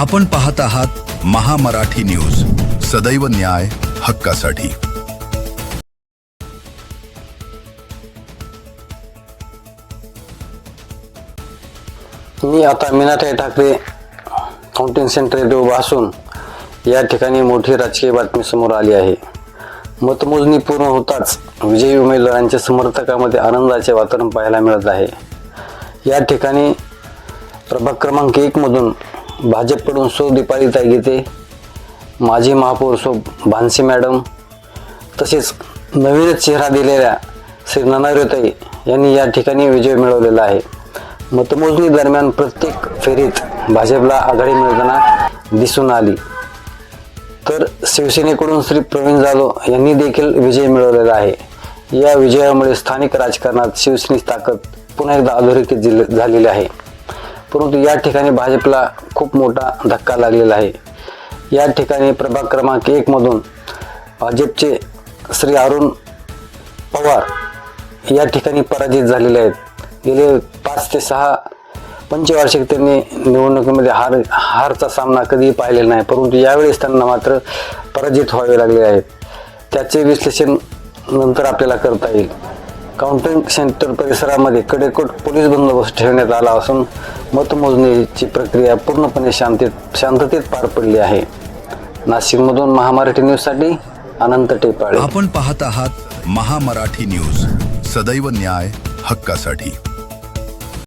आपण पाहत आहात महामराठी न्यूज. सदैव न्याय हक्कासाठी. मी आता मीनाताई ठाकरे काउंटिंग सेंटर येथे उभा असून या ठिकाणी मोठी राजकीय बातमी समोर आली आहे. मतमोजणी पूर्ण होताच विजयी उमेदवारांच्या समर्थकामध्ये आनंदाचे वातावरण पाहायला मिळत आहे. या ठिकाणी प्रभाग क्रमांक एकमधून भाजपकडून सौ दीपालीताई गीते माजी महापौर सो भानसी मॅडम तसेच नवीनच चेहरा दिलेल्या श्री ननारेताई यांनी या ठिकाणी विजय मिळवलेला आहे. मतमोजणी दरम्यान प्रत्येक फेरीत भाजपला आघाडी मिळताना दिसून आली. तर शिवसेनेकडून श्री प्रवीण जाधव यांनी देखील विजय मिळवलेला आहे. या विजयामुळे स्थानिक राजकारणात शिवसेनेची ताकद पुन्हा एकदा अधोरेखित झालेली आहे. परंतु या ठिकाणी भाजपला खूप मोठा धक्का लागलेला आहे. या ठिकाणी प्रभाग क्रमांक एकमधून भाजपचे श्री अरुण पवार या ठिकाणी पराजित झालेले आहेत. गेले पाच ते सहा पंचवार्षिक त्यांनी निवडणुकीमध्ये हार हारचा सामना कधीही पाहिलेला नाही परंतु यावेळेस त्यांना मात्र पराजित व्हावे लागले आहेत. त्याचे विश्लेषण नंतर आपल्याला करता येईल. काउंटिंग सेंटर परिसरामध्ये कडेकोट पोलीस बंदोबस्त ठेवण्यात आला असून मतमोजणीची प्रक्रिया पूर्णपणे शांतीत शांततेत पार पडली आहे. नाशिकमधून महामराठी न्यूजसाठी अनंत टेपाळे. आपण पाहत आहात महामराठी न्यूज. सदैव न्याय हक्कासाठी.